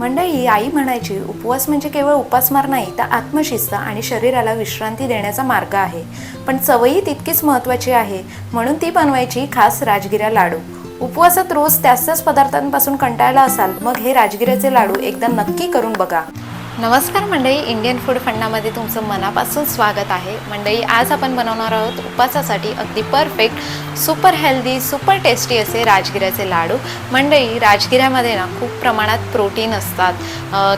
मंडळी आई म्हणायची उपवास म्हणजे केवळ उपासमार नाही तर आत्मशिस्त आणि शरीराला विश्रांती देण्याचा मार्ग आहे. पण चवही तितकीच महत्त्वाची आहे. म्हणून ती बनवायची खास राजगिरा लाडू. उपवासात रोज त्याच त्याच पदार्थांपासून कंटाळला असाल मग हे राजगिऱ्याचे लाडू एकदा नक्की करून बघा. नमस्कार मंडळी इंडियन फूड फंडामध्ये तुमचं मनापासून स्वागत आहे. मंडळी आज आपण बनवणार आहोत उपवासासाठी अगदी perfect super healthy super tasty असे राजगिऱ्याचे लाडू. मंडळी राजगिऱ्यामध्ये ना खूप प्रमाणात प्रोटीन असतात.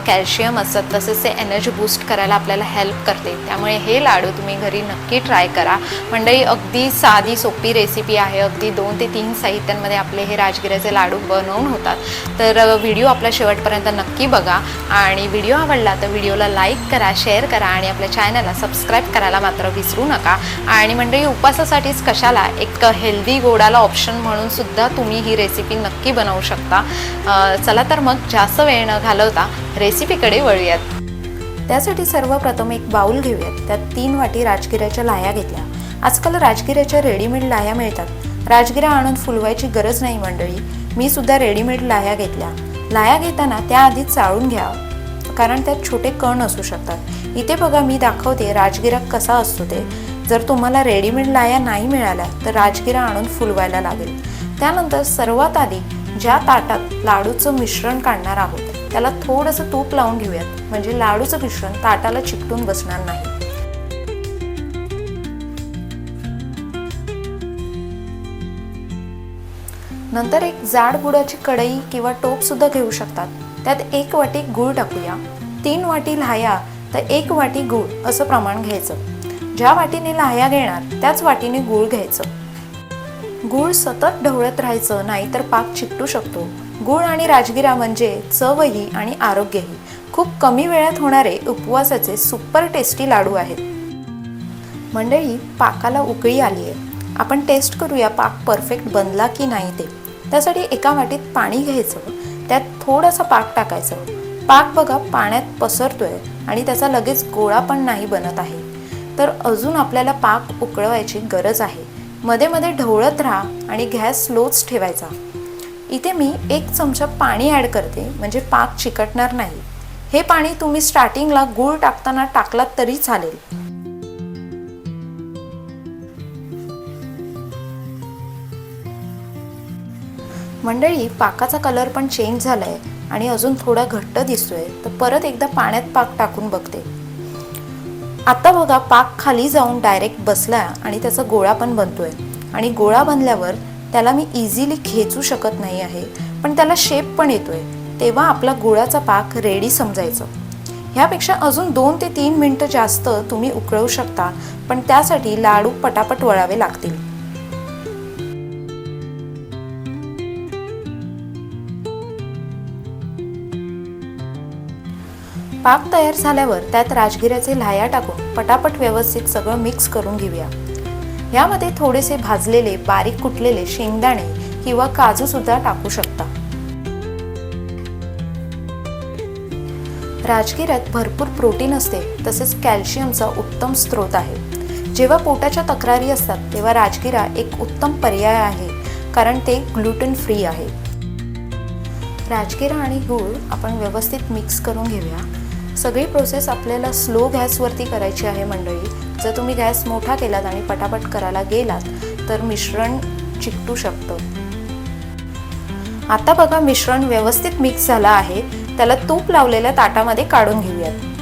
कॅल्शियम असतात तसेच ते एनर्जी बूस्ट करायला आपल्याला हेल्प करते. त्यामुळे हे लाडू तुम्ही घरी नक्की ट्राय करा. मंडळी अगदी साधी सोपी रेसिपी आहे. अगदी दोन ते तीन साहित्यांमध्ये आपले हे राजगिऱ्याचे लाडू बनवून होतात. तर व्हिडिओ आपला शेवटपर्यंत नक्की बघा. आणि व्हिडिओ आवडला तर व्हिडिओला लाईक करा शेअर करा आणि आपल्या चॅनलला सबस्क्राईब करायला मात्र विसरू नका. आणि मंडळी उपवासासाठीच कशाला एक हेल्दी गोडाला ऑप्शन म्हणून सुद्धा तुम्ही ही रेसिपी नक्की बनवू शकता. चला तर मग जास्त वेळ न घालवता रेसिपीकडे वळूयात. त्यासाठी सर्वप्रथम एक बाऊल घेऊयात. त्यात तीन वाटी राजगिऱ्याच्या लाया घेतल्या. आजकाल राजगिऱ्याच्या रेडीमेड लाया मिळतात. राजगिरा आणून फुलवायची गरज नाही मंडळी. मी सुद्धा रेडीमेड लाया घेतल्या. लाया घेताना त्या आधीच चाळून घ्या. कारण त्यात छोटे कण असू शकतात. इथे बघा मी दाखवते राजगिरा कसा असतो ते. जर तुम्हाला रेडीमेड लाया नाही मिळाल्या तर राजगिरा आणून फुलवायला लागेल. त्यानंतर सर्वात आधी ज्या ताटात लाडूचं मिश्रण काढणार आहोत त्याला थोडंसं तूप लावून घेऊयात. म्हणजे लाडूचं मिश्रण ताटाला चिकटून बसणार नाही. नंतर एक जाड बुडाची कढई किंवा टोप सुद्धा घेऊ शकतात. त्यात एक वाटी गूळ टाकूया. तीन वाटी लाह्या तर एक वाटी गूळ असं प्रमाण घ्यायचं. ज्या वाटीने लाह्या घेणार त्याच वाटीने गूळ घ्यायचं. गूळ सतत ढवळत राहायचं नाही तर पाक चिकटू शकतो. गूळ आणि राजगिरा म्हणजे चवही आणि आरोग्यही. खूप कमी वेळात होणारे उपवासाचे सुपर टेस्टी लाडू आहेत. मंडळी पाकाला उकळी आली आहे आपण टेस्ट करूया पाक परफेक्ट बनला की नाही ते. त्यासाठी एका वाटीत पाणी घ्यायचं. त्यात थोडासा पाक टाकायचं. पाक बघा पाण्यात पसरतोय आणि त्याचा लगेच गोळा पण नाही बनत आहे. तर अजून आपल्याला पाक उकळवायची गरज आहे. मध्ये मध्ये ढवळत राहा आणि गॅस स्लोच ठेवायचा. इथे मी एक चमचा पाणी ॲड करते म्हणजे पाक चिकटणार नाही. हे पाणी तुम्ही स्टार्टिंगला गूळ टाकताना टाकलात तरी चालेल. मंडळी पाकाचा कलर पण चेंज झाला आहे आणि अजून थोडा घट्ट दिसतोय. तर परत एकदा पाण्यात पाक टाकून बघते. आता बघा पाक खाली जाऊन डायरेक्ट बसला आणि त्याचा गोळा पण बनतोय. आणि गोळा बनल्यावर त्याला मी इझिली खेचू शकत नाही आहे पण त्याला शेप पण येतोय. तेव्हा आपला गुळाचा पाक रेडी समजायचं. ह्यापेक्षा अजून दोन ते तीन मिनटं जास्त तुम्ही उकळवू शकता पण त्यासाठी लाडू पटापट वळावे लागतील. पाक तयार झाल्यावर त्यात राजगिऱ्याचे लाह्या टाकून पटापट व्यवस्थित सगळं मिक्स करून घेऊया. यामध्ये थोडेसे भाजलेले बारीक कुटलेले शेंगदाणे किंवा काजू सुद्धा टाकू शकता. राजगिऱ्यात भरपूर प्रोटीन असते तसेच कॅल्शियमचा उत्तम स्रोत आहे. जेव्हा पोटाच्या तक्रारी असतात तेव्हा राजगिरा एक उत्तम पर्याय आहे कारण ते ग्लुटन फ्री आहे. राजगिरा आणि गूळ आपण व्यवस्थित मिक्स करून घेऊया. सगळी प्रोसेस आपल्याला स्लो गॅसवरती करायची आहे मंडळी. जर तुम्ही गॅस मोठा केलात आणि पटापट करायला गेलात तर मिश्रण चिकटू शकतं. आता बघा मिश्रण व्यवस्थित मिक्स झालं आहे. त्याला तूप लावलेल्या ताटामध्ये काढून घेऊयात.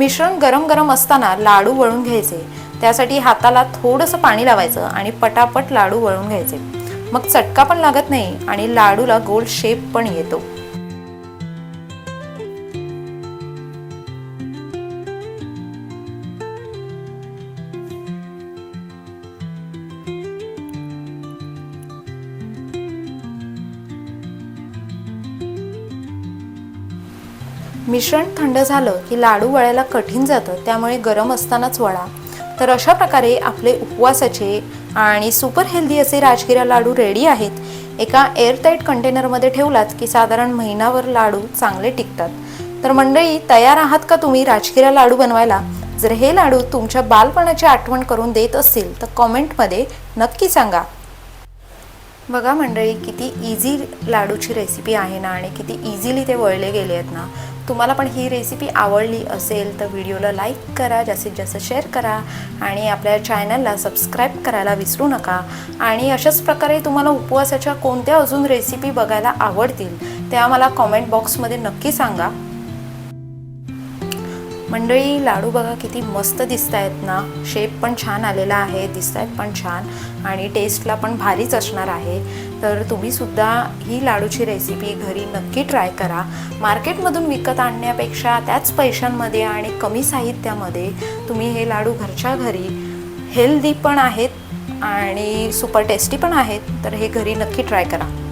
मिश्रण गरम गरम असताना लाडू वळून घ्यायचे. त्यासाठी हाताला थोडंसं पाणी लावायचं आणि पटापट लाडू वळून घ्यायचे. मग चटका पण लागत नाही आणि लाडूला गोल शेप पण येतो. मिश्रण थंड झालं की लाडू वळायला कठीण जातं त्यामुळे गरम असतानाच वळा तर अशा प्रकारे आपले उपवासाचे आणि सुपर हेल्दी असे राजगिरा लाडू रेडी आहेत. एका एअरटाईट कंटेनरमध्ये ठेवलात की साधारण महिनाभर लाडू चांगले टिकतात. तर मंडळी तयार आहात का तुम्ही राजगिरा लाडू बनवायला? जर हे लाडू तुमच्या बालपणाची आठवण करून देत असतील तर कॉमेंटमध्ये नक्की सांगा. बघा मंडळी किती इझी लाडूची रेसिपी आहे ना आणि किती इझिली ते वळले गेले आहेत ना. तुम्हाला पण ही रेसिपी आवडली असेल तर व्हिडिओला लाईक करा जास्तीत जास्त शेअर करा आणि आपल्या चॅनलला सबस्क्राईब करायला विसरू नका. आणि अशाच प्रकारे तुम्हाला उपवासाच्या कोणत्या अजून रेसिपी बघायला आवडतील त्या मला कॉमेंट बॉक्समध्ये नक्की सांगा. मंडळी लाडू बघा किती मस्त दिसत आहेत ना. शेप पण छान आलेला आहे दिसत आहेत पण छान. आणि टेस्टला पण भारीच असणार आहे. तर तुम्हीसुद्धा ही लाडूची रेसिपी घरी नक्की ट्राय करा. मार्केटमधून विकत आणण्यापेक्षा त्याच पैशांमध्ये आणि कमी साहित्यामध्ये तुम्ही हे लाडू घरच्या घरी हेल्दी पण आहेत आणि सुपर टेस्टी पण आहेत. तर हे घरी नक्की ट्राय करा.